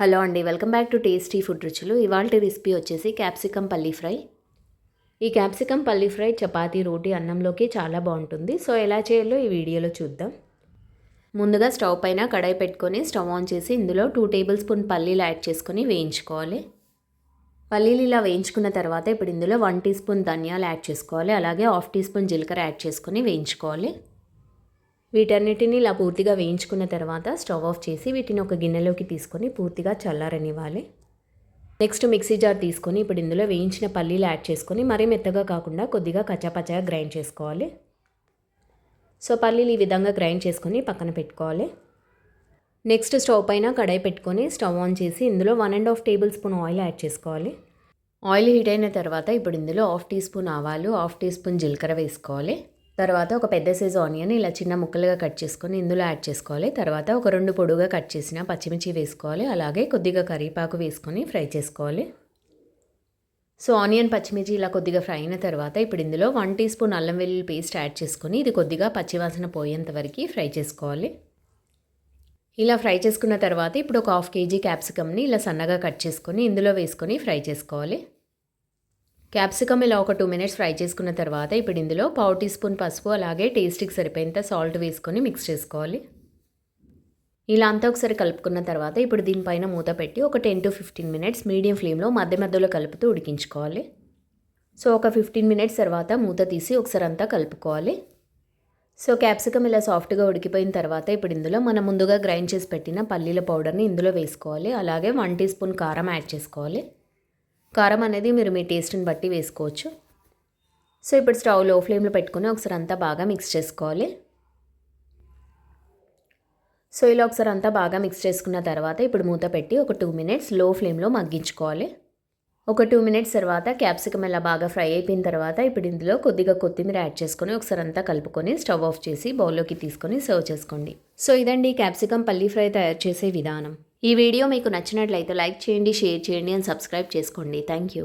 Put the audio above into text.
Hello అండి welcome back to tasty food రుచులు. ఇవాళ రెసిపీ వచ్చేసి క్యాప్సికమ్ పల్లీ ఫ్రై. ఈ క్యాప్సికమ్ పల్లీ ఫ్రై చపాతీ రోటీ అన్నంలోకి చాలా బాగుంటుంది. సో ఎలా చేయాలో ఈ వీడియోలో చూద్దాం. ముందుగా స్టవ్ పైన కడాయి పెట్టుకొని స్టవ్ ఆన్ చేసి ఇందులో టూ టేబుల్ స్పూన్ పల్లీలు యాడ్ చేసుకొని వేయించుకోవాలి. పల్లీలు ఇలా వేయించుకున్న తర్వాత ఇప్పుడు ఇందులో వన్ టీ స్పూన్ ధనియాలు యాడ్ చేసుకోవాలి. అలాగే హాఫ్ టీ స్పూన్ జీలకర్ర యాడ్ చేసుకొని వేయించుకోవాలి. వీటన్నిటిని ఇలా పూర్తిగా వేయించుకున్న తర్వాత స్టవ్ ఆఫ్ చేసి వీటిని ఒక గిన్నెలోకి తీసుకొని పూర్తిగా చల్లారనివ్వాలి. నెక్స్ట్ మిక్సీ జార్ తీసుకొని ఇప్పుడు ఇందులో వేయించిన పల్లీలు యాడ్ చేసుకొని మరీ మెత్తగా కాకుండా కొద్దిగా కచ్చాపచ్చగా గ్రైండ్ చేసుకోవాలి. సో పల్లీలు ఈ విధంగా గ్రైండ్ చేసుకొని పక్కన పెట్టుకోవాలి. నెక్స్ట్ స్టవ్ పైన కడాయి పెట్టుకొని స్టవ్ ఆన్ చేసి ఇందులో one and half tablespoon oil add చేసుకోవాలి. ఆయిల్ హీట్ అయిన తర్వాత ఇప్పుడు ఇందులో హాఫ్ టీ స్పూన్ ఆవాలు హాఫ్ టీ స్పూన్ జీలకర్ర వేసుకోవాలి. తర్వాత ఒక పెద్ద సైజు ఆనియన్ ఇలా చిన్న ముక్కలుగా కట్ చేసుకొని ఇందులో యాడ్ చేసుకోవాలి. తర్వాత ఒక రెండు పొడుగా కట్ చేసిన పచ్చిమిర్చి వేసుకోవాలి. అలాగే కొద్దిగా కరివేపాకు వేసుకొని ఫ్రై చేసుకోవాలి. సో ఆనియన్ పచ్చిమిర్చి ఇలా కొద్దిగా ఫ్రై అయిన తర్వాత ఇప్పుడు ఇందులో వన్ టీ స్పూన్ అల్లం వెల్లుల్లి పేస్ట్ యాడ్ చేసుకొని ఇది కొద్దిగా పచ్చివాసన పోయేంత వరకు ఫ్రై చేసుకోవాలి. ఇలా ఫ్రై చేసుకున్న తర్వాత ఇప్పుడు ఒక హాఫ్ కేజీ క్యాప్సికమ్ని ఇలా సన్నగా కట్ చేసుకొని ఇందులో వేసుకొని ఫ్రై చేసుకోవాలి. క్యాప్సికమ్ ఇలా ఒక టూ మినిట్స్ ఫ్రై చేసుకున్న తర్వాత ఇప్పుడు ఇందులో పావు టీ స్పూన్ పసుపు అలాగే టేస్ట్కి సరిపోయేంత సాల్ట్ వేసుకొని మిక్స్ చేసుకోవాలి. ఇలా అంతా ఒకసారి కలుపుకున్న తర్వాత ఇప్పుడు దీనిపైన మూత పెట్టి ఒక ten to fifteen minutes medium ఫ్లేమ్లో మధ్య మధ్యలో కలుపుతూ ఉడికించుకోవాలి. సో ఒక ఫిఫ్టీన్ మినిట్స్ తర్వాత మూత తీసి ఒకసారి అంతా కలుపుకోవాలి. సో క్యాప్సికమ్ ఇలా సాఫ్ట్గా ఉడికిపోయిన తర్వాత ఇప్పుడు ఇందులో మనం ముందుగా గ్రైండ్ చేసి పెట్టిన పల్లీల పౌడర్ని ఇందులో వేసుకోవాలి. అలాగే వన్ టీ స్పూన్ కారం యాడ్ చేసుకోవాలి. కారం అనేది మీరు మీ టేస్ట్ని బట్టి వేసుకోవచ్చు. సో ఇప్పుడు స్టవ్లో ఫ్లేమ్లో పెట్టుకుని ఒకసారి అంతా బాగా మిక్స్ చేసుకోవాలి. సో ఇలా ఒకసారి అంతా బాగా మిక్స్ చేసుకున్న తర్వాత ఇప్పుడు మూత పెట్టి ఒక టూ మినిట్స్లో ఫ్లేమ్లో మగ్గించుకోవాలి. ఒక టూ మినిట్స్ తర్వాత క్యాప్సికమ్ ఇలా బాగా ఫ్రై అయిపోయిన తర్వాత ఇప్పుడు ఇందులో కొద్దిగా కొత్తిమీర యాడ్ చేసుకొని ఒకసారి అంతా కలుపుకొని స్టవ్ ఆఫ్ చేసి బౌల్లోకి తీసుకొని సర్వ్ చేసుకోండి. సో ఇదండి క్యాప్సికమ్ పల్లీ ఫ్రై తయారు చేసే విధానం. ఈ వీడియో మీకు నచ్చినట్లయితే లైక్ చేయండి షేర్ చేయండి అండ్ సబ్స్క్రైబ్ చేసుకోండి. Thank you.